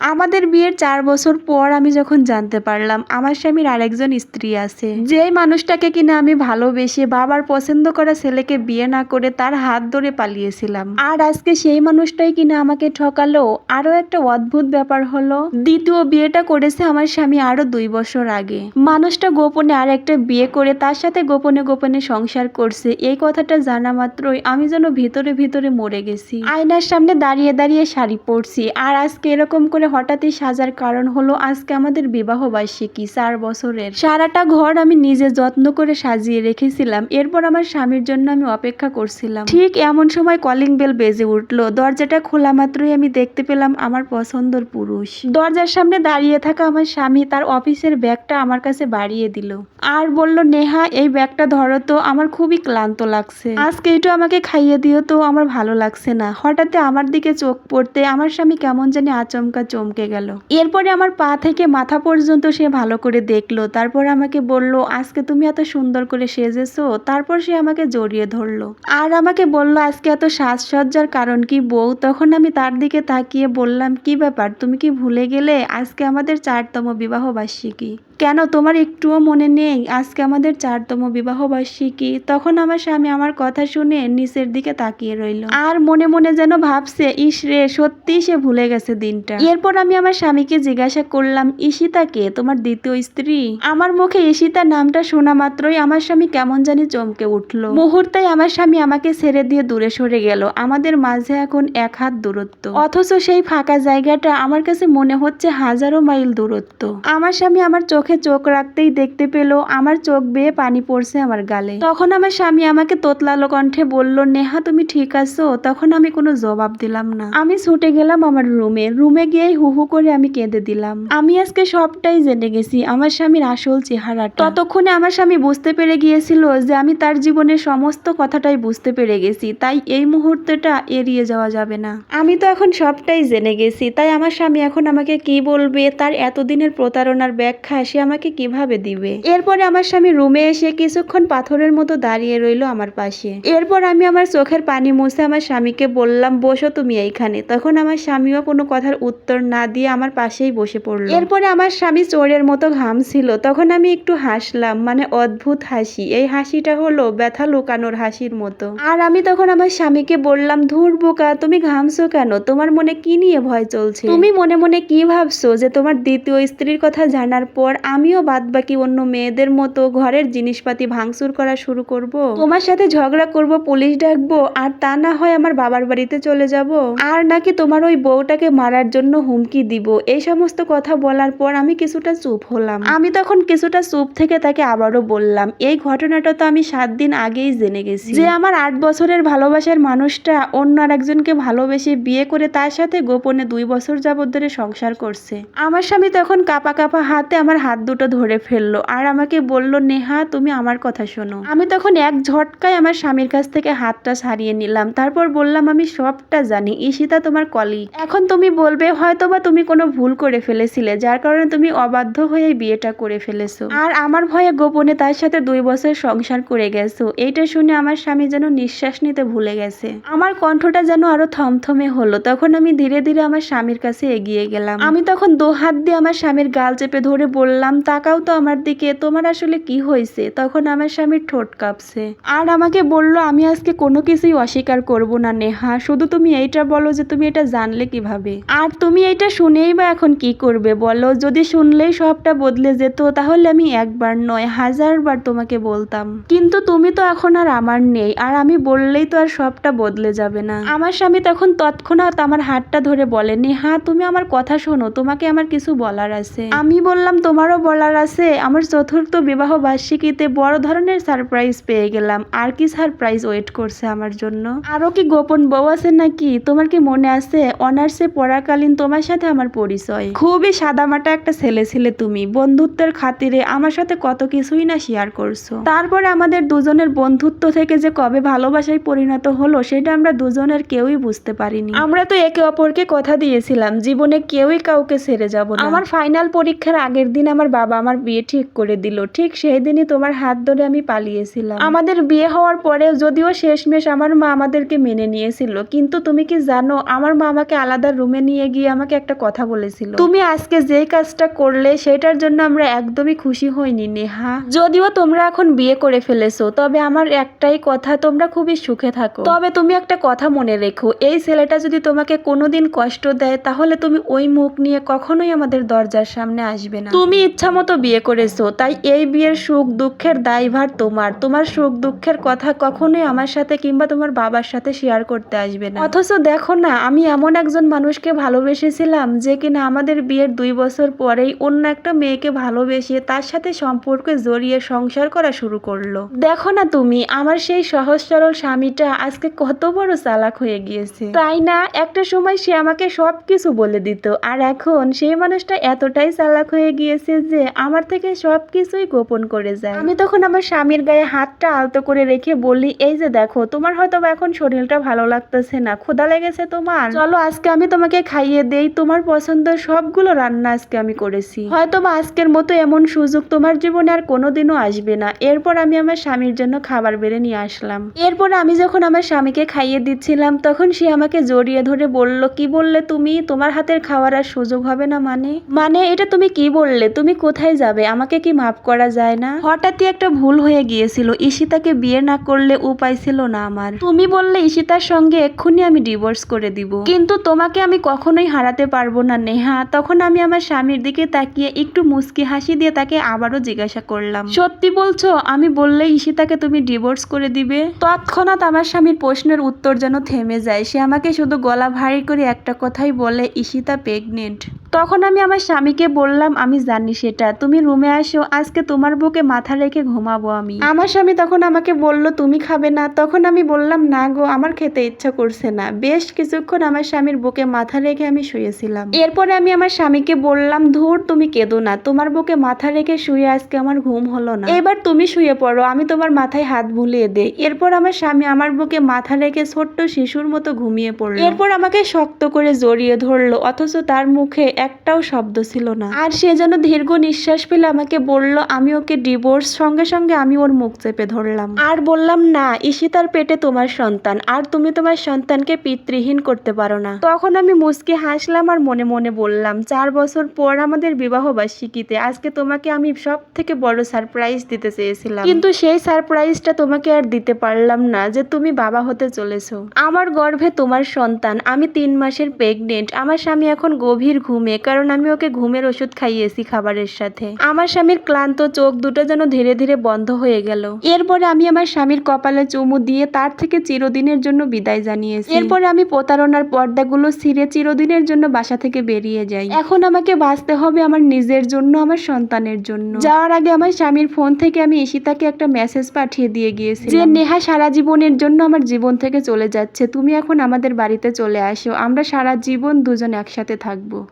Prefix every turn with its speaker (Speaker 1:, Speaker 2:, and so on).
Speaker 1: আমাদের বিয়ের চার বছর পর আমি যখন জানতে পারলাম, আমার স্বামীর আরেকজন স্ত্রী আছে। যেই মানুষটাকে কিনা আমি ভালোবেসে বাবার পছন্দ করা ছেলেকে বিয়ে না করে তার হাত ধরে পালিয়েছিলাম। আর আজকে সেই মানুষটাই কিনা আমাকে ঠকালো। আরও একটা অদ্ভুত ব্যাপার হলো, দ্বিতীয় বিয়েটা করেছে আমার স্বামী আরও দুই বছর আগে। মানুষটা গোপনে আর একটা বিয়ে করে তার সাথে গোপনে গোপনে সংসার করছে। এই কথাটা জানা মাত্রই আমি যেন ভিতরে ভিতরে মরে গেছি। আয়নার সামনে দাঁড়িয়ে দাঁড়িয়ে শাড়ি পরছি। আর আজকে এরকম করে হঠাৎই সাজার কারণ হলো আজকে আমাদের বিবাহ বার্ষিকী, চার বছরের। সারাটা ঘর আমি নিজে যত্ন করে সাজিয়ে রেখেছিলাম। এরপর আমার স্বামীর জন্য আমি অপেক্ষা করছিলাম। ঠিক এমন সময় কলিং বেল বেজে উঠল। দরজাটা খোলা মাত্রই আমি দেখতে পেলাম আমার পছন্দর পুরুষ। দরজার সামনে দাঁড়িয়ে থাকা আমার স্বামী তার অফিসের ব্যাগটা আমার কাছে বাড়িয়ে দিল। আর বলল, নেহা, এই ব্যাগটা ধরো তো, আমার খুবই ক্লান্ত লাগছে। আজকে একটু আমাকে খাইয়ে দিও তো, আমার ভালো লাগছে না। হঠাৎ আমার দিকে চোখ পড়তে আমার স্বামী কেমন জানি আচমকা চমকে গেল। এরপরে আমার পা থেকে মাথা পর্যন্ত সে ভালো করে দেখল। তারপর আমাকে বলল, আজকে তুমি এত সুন্দর করে সেজেছো। তারপর সে আমাকে জড়িয়ে ধরলো। আর আমাকে বলল, আজকে এত সাজসজ্জার কারণ কি বউ? তখন আমি তার দিকে তাকিয়ে বললাম, কি ব্যাপার? তুমি কি ভুলে গেলে? আজকে আমাদের চারতম বিবাহ বার্ষিকী কেন? তোমার একটুও মনে নেই? আজকে আমাদের চারতম বিবাহ বার্ষিকী। তখন আমার স্বামী আমার কথা শুনে নিচের দিকে তাকিয়ে রইল। আর মনে মনে যেন ভাবছে, ইস রে সত্যি সে ভুলে গেছে দিনটা। এরপর আমি আমার স্বামীকে জিজ্ঞাসা করলাম ঈশিতাকে তোমার দ্বিতীয় স্ত্রী? আমার মুখে ঈশিতা নামটা শোনা মাত্রই আমার স্বামী কেমন জানি চমকে উঠল। মুহূর্তে আমার স্বামী আমাকে ছেড়ে দিয়ে দূরে সরে গেল। আমাদের মাঝে এখন এক হাত দূরত্ব। অথচ সেই ফাঁকা জায়গাটা আমার কাছে মনে হচ্ছে হাজারো মাইল দূরত্ব। আমার স্বামী আমার চোখে চোখ রাখতেই দেখতে পেল আমার চোখ বেয়ে পানি পড়ছে আমার গালে। তখন আমার স্বামী আমাকে তোতলালো কণ্ঠে বলল, নেহা, তুমি ঠিক আছো? তখন আমি কোনো জবাব দিলাম না। আমি ছুটে গেলাম আমার রুমে। রুমে গিয়ে হু হু করে আমি কেঁদে দিলাম। আমি আজকে সবটাই জেনে গেছি, আমার স্বামীর আসল চেহারা ততক্ষণে আমার স্বামী বুঝতে পেরে গিয়েছিল যে আমি তার জীবনের সমস্ত কথাটাই বুঝতে পেরে গেছি, তাই এই মুহূর্তটা এড়িয়ে যাওয়া যাবে না। আমি তো এখন সবটাই জেনে গেছি, তাই আমার স্বামী এখন আমাকে কি বলবে, তার এতদিনের প্রতারণার ব্যাখ্যা সে আমাকে কীভাবে দিবে? এরপরে আমার স্বামী রুমে এসে কিছুক্ষণ পাথরের মতো দাঁড়িয়ে রইল আমার পাশে। এরপর আমি আমার চোখের পানি মুছে আমার স্বামীকে বললাম, বসো তুমি এইখানে। তখন আমার স্বামীও কোনো কথার উত্তর না দিয়ে আমার পাশেই বসে পড়ল। এরপরে আমার স্বামী চোরের মতো ঘামছিল তখন আমি একটু হাসলাম মানে অদ্ভুত হাসি। এই হাসিটা হলো ব্যথা লুকানোর হাসির মতো। আর আমি তখন আমার স্বামীকে বললাম, ধুর বোকা, তুমি ঘামছো কেন? তোমার মনে কি নিয়ে ভয় চলছে? তুমি মনে মনে কি ভাবছ যে তোমার দ্বিতীয় স্ত্রীর কথা জানার পর আমিও বাদ বাকি অন্য মেয়েদের মতো ঘরের জিনিসপাতি ভাঙচুর করা শুরু করব। তোমার সাথে ঝগড়া করব, পুলিশ ডাকবো, আর তা না হয় আমার বাবার বাড়িতে চলে যাব। আর নাকি তোমার ওই বউটাকে মারার জন্য হুমকি দিব? এই সমস্ত কথা বলার পর আমি কিছুটা চুপ হলাম। আমি তখন কিছুটা চুপ থেকে তাকে আবারও বললাম, এই ঘটনাটা তো আমি সাত দিন আগেই জেনে গেছি। যে আমার আট বছরের ভালোবাসার মানুষটা অন্য আর একজনকে ভালোবেসে বিয়ে করে তার সাথে গোপনে দুই বছর যাবত ধরে সংসার করছে। আমার স্বামী তখন কাপা কাপা হাতে আমার হাত দুটো ধরে ফেলল আর আমাকে বলল, নেহা, তুমি আমার কথা শোনো। আমি তখন এক ঝটকায় আমার স্বামীর কাছ থেকে হাতটা ছাড়িয়ে নিলাম। তারপর বললাম, আমি সবটা জানি। ঈশিতা তোমার কলিগ এখন তুমি বলবে হয়তো বা তুমি কোনো ভুল করে ফেলেছিলে, যার কারণে তুমি অবাধ্য হয়ে বিয়েটা করে ফেলেছো। আর আমার ভয়ে গোপনে তার সাথে দুই বছর সংসার করে গেছো। এইটা শুনে আমার স্বামী যেন নিঃশ্বাস নিতে ভুলে গেছে। আমার কণ্ঠটা যেন আরও থমথমে হলো। তখন আমি ধীরে ধীরে আমার স্বামীর কাছে এগিয়ে গেলাম। আমি তখন দু হাত দিয়ে আমার স্বামীর গাল চেপে ধরে বললাম তাকাও তো আমার দিকে, তোমার আসলে কি হয়েছে? তখন আমার স্বামীর ঠোঁট কাঁপছে। আর আমাকে বলল, আমি আজকে কোনো কিছুই অস্বীকার করব না, নেহা। শুধু তুমি এইটা বলো যে তুমি এটা জানলে কীভাবে? আর তুমি এইটা শুনেই বা এখন কি করবে বলো? যদি শুনলেই সবটা বদলে যেত, তাহলে আমি একবার নয় হাজারবার তোমাকে বলতাম। কিন্তু তুমি তো এখন আর আমার নেই, আর আমি বললেই তো আর সবটা বদলে যাবে না। আমার স্বামী তখন তৎক্ষণাৎ আমার হাতটা ধরে বলে, নেহা, তুমি আমার কথা শোনো, তোমাকে আমার কিছু বলার আছে। আমি বললাম তোমারও বলার আছে, আমার চতুর্থ বিবাহ বার্ষিকীতে বড় ধরনের সারপ্রাইজ পেয়ে গেলাম। আর কি সারপ্রাইজ ওয়েট করছে আমার জন্য? আরও কি গোপন বউ আছে নাকি? তোমার কি মনে আছে? অনার্সে পড়াকালীন তোমার সাথে আমার পরিচয়? খুবই সাদামাটা একটা ছেলে ছিলে তুমি। বন্ধুত্বের খাতিরে আমার সাথে কত কিছুই না শেয়ার করছ। তারপরে আমাদের দুজনের বন্ধুত্ব থেকে যে কবে ভালোবাসায় পরিণত হলো, সেটা আমরা দুজনের কেউই বুঝতে পারিনি। আমরা তো একে অপরকে কথা দিয়েছিলাম, জীবনে কেউই কাউকে ছেড়ে যাব আমার ফাইনাল পরীক্ষার আগের দিন আমার বাবা আমার বিয়ে ঠিক করে দিল। ঠিক সেই দিনই তোমার হাত ধরে আমি পালিয়েছিলাম। আমাদের বিয়ে হওয়ার পরে যদিও শেষমেশ আমার মা আমাদেরকে মেনে নিয়েছিল, কিন্তু তুমি কি জানো, আমার মা আমাকে আলাদা রুমে নিয়ে গিয়ে আমাকে একটা কথা বলেছিল। তুমি আজকে যেই কাজটা করলে সেটার জন্য আমরা একদমই খুশি হইনি, নেহা। যদিও তোমরা এখন বিয়ে করে ফেলেছো, তবে আমার একটাই কথা, তোমরা খুবই সুখে থাকো। তবে তুমি একটা কথা মনে রেখো, এই ছেলেটা যদি তোমাকে কোনোদিন কষ্ট দেয়, তাহলে তুমি ওই মুখ নিয়ে কখনোই আমাদের দরজার সামনে আসবে না। তুমি ইচ্ছা মতো বিয়ে করেছ, তাই এই বিয়ের সুখ দুঃখের দায়ভার তোমার। তোমার সুখ দুঃখের কথা কখনোই আমার সাথে কিংবা তোমার বাবার সাথে শেয়ার করতে আসবে না। অথচ দেখো না, আমি এমন একজন মানুষকে ভালোবেসেছিলাম যে কিনা আমাদের বিয়ের দুই বছর পরেই অন্য একটা মেয়েকে ভালোবেসে তার সাথে সম্পর্কে জড়িয়ে সংসার করা শুরু করল। দেখো না তুমি, আমার সেই সহজ সরল স্বামীটা আজকে কত বড় চালাক হয়ে গিয়েছে। তাই না, একটা সময় সে আমাকে সবকিছু বলে দিত, আর এখন সেই মানুষটা এতটাই চালাক হয়ে গিয়েছে যে আমার থেকে সবকিছুই গোপন করে যায়। আমি তখন আমার স্বামীর গায়ে হাতটা আলতো করে রেখে বলি, এই যে দেখো, তোমার হয়তো এখন শরীরটা ভালো লাগতেছে না, ক্ষুধা লেগেছে তোমার। চলো, আজকে আমি তোমাকে খাইয়ে দেই, তোমার পছন্দ সবগুলো রান্না আজকে আমি করেছি। হয়তো বা আজকের মতো এমন সুযোগ তোমার জীবনে আর কোনোদিনও আসবে না। এরপর আমি আমার স্বামীর জন্য খাবার বেড়ে নিয়ে আসলাম। এরপর আমি যখন আমার স্বামীকে খাইয়ে দিচ্ছিলাম, তখন সে আমাকে জড়িয়ে ধরে বলল, কি বললে তুমি? তোমার হাতের খাওয়ার আর সুযোগ হবে না মানে? মানে? এটা তুমি কি বললে? তুমি কোথায় যাবে? আমাকে কি মাফ করা যায় না? হঠাৎই একটা ভুল হয়ে গিয়েছিল। ঈশিতাকে বিয়ে না করলে উপায় ছিল না আমার। তুমি বললে, ঈশিতার সঙ্গে এক্ষুনি আমি ডিভোর্স করে দিব। কিন্তু তোমাকে আমি কখনোই হারাতে পারব না, নেহা। তখন আমি আমার স্বামীর দিকে তাকিয়ে একটু মুচকি হাসি দিয়ে তাকে আবারও জিজ্ঞাসা করলাম, সত্যি বলছো? আমি বললে ঈশিতাকে তুমি ডিভোর্স করে দিবে? তৎক্ষণাৎ আমার স্বামীর প্রশ্নের উত্তর যেন থেমে যায়। সে আমাকে শুধু গলা ভারী করে একটা কথাই বলে, ঈশিতা প্রেগনেন্ট তখন আমি আমার স্বামীকে বললাম, আমি জানি সেটা। তুমি রুমে আসো, আজকে তোমার বুকে মাথা রেখে ঘুমাবো আমি। আমার স্বামী তখন আমাকে বলল, তুমি খাবে না। তখন আমি বললাম, না গো, আমার খেতে ইচ্ছা করছে না। বেশ কিছুক্ষণ আমার স্বামীর বুকে মাথা রেখে আমি শুয়েছিলাম। এরপরে আমি আমার স্বামীকে বললাম, ধুর, তুমি কেঁদো না। তোমার বুকে মাথা রেখে শুয়ে আজকে আমার ঘুম হলো না। এবার তুমি শুয়ে পড়ো, আমি তোমার মাথায় হাত বুলিয়ে দেই। এরপর আমার স্বামী আমার বুকে মাথা রেখে ছোট্ট শিশুর মতো ঘুমিয়ে পড়ল। এরপর আমাকে শক্ত করে জড়িয়ে ধরলো, অথচ তার মুখে একটাও শব্দ ছিল না। আর সে যেন দীর্ঘ নিঃশ্বাস ফেলে আমাকে বলল, আমি ওকে ডিভোর্স সঙ্গে সঙ্গে আমি ওর মুখ চেপে ধরলাম। আর বললাম, না ঈশিতার পেটে তোমার সন্তান, আর তুমি তোমার সন্তানকে পিতৃহীন করতে পারো না। তখন আমি মুচকে হাসলাম আর মনে মনে বললাম, চার বছর পর আমাদের বিবাহ বার্ষিকীতে আজকে তোমাকে আমি সব থেকে বড় সারপ্রাইজ দিতে চেয়েছিলাম। কিন্তু সেই সারপ্রাইজটা তোমাকে আর দিতে পারলাম না যে তুমি বাবা হতে চলেছো। আমার গর্ভে তোমার সন্তান, আমি তিন মাসের প্রেগনেন্ট আমার স্বামী এখন গভীর ঘুমে। কারণ আমি ওকে ঘুমের ওষুধ খাইয়েছি খাবারের সাথে। আমার স্বামীর ক্লান্ত চোখ দুটো যেন ধীরে ধীরে বন্ধ হয়ে গেল। এরপরে আমি আমার স্বামীর কপালে চুমু দিয়ে তার থেকে চিরদিনের জন্য বিদায় জানিয়েছি। এরপরে আমি প্রতারণার পর্দাগুলো ছিঁড়ে চিরদিনের জন্য বাসা থেকে বেরিয়ে যাই। এখন আমাকে বাঁচতে হবে আমার নিজের জন্য, আমার সন্তানের জন্য। যাওয়ার আগে আমার স্বামীর ফোন থেকে আমি ঈশিতাকে একটা মেসেজ পাঠিয়ে দিয়ে গিয়েছি যে, নেহা সারা জীবনের জন্য আমার জীবন থেকে চলে যাচ্ছে। তুমি এখন আমাদের বাড়িতে চলে আসো। আমরা সারা জীবন দুজন একসাথে থাকব।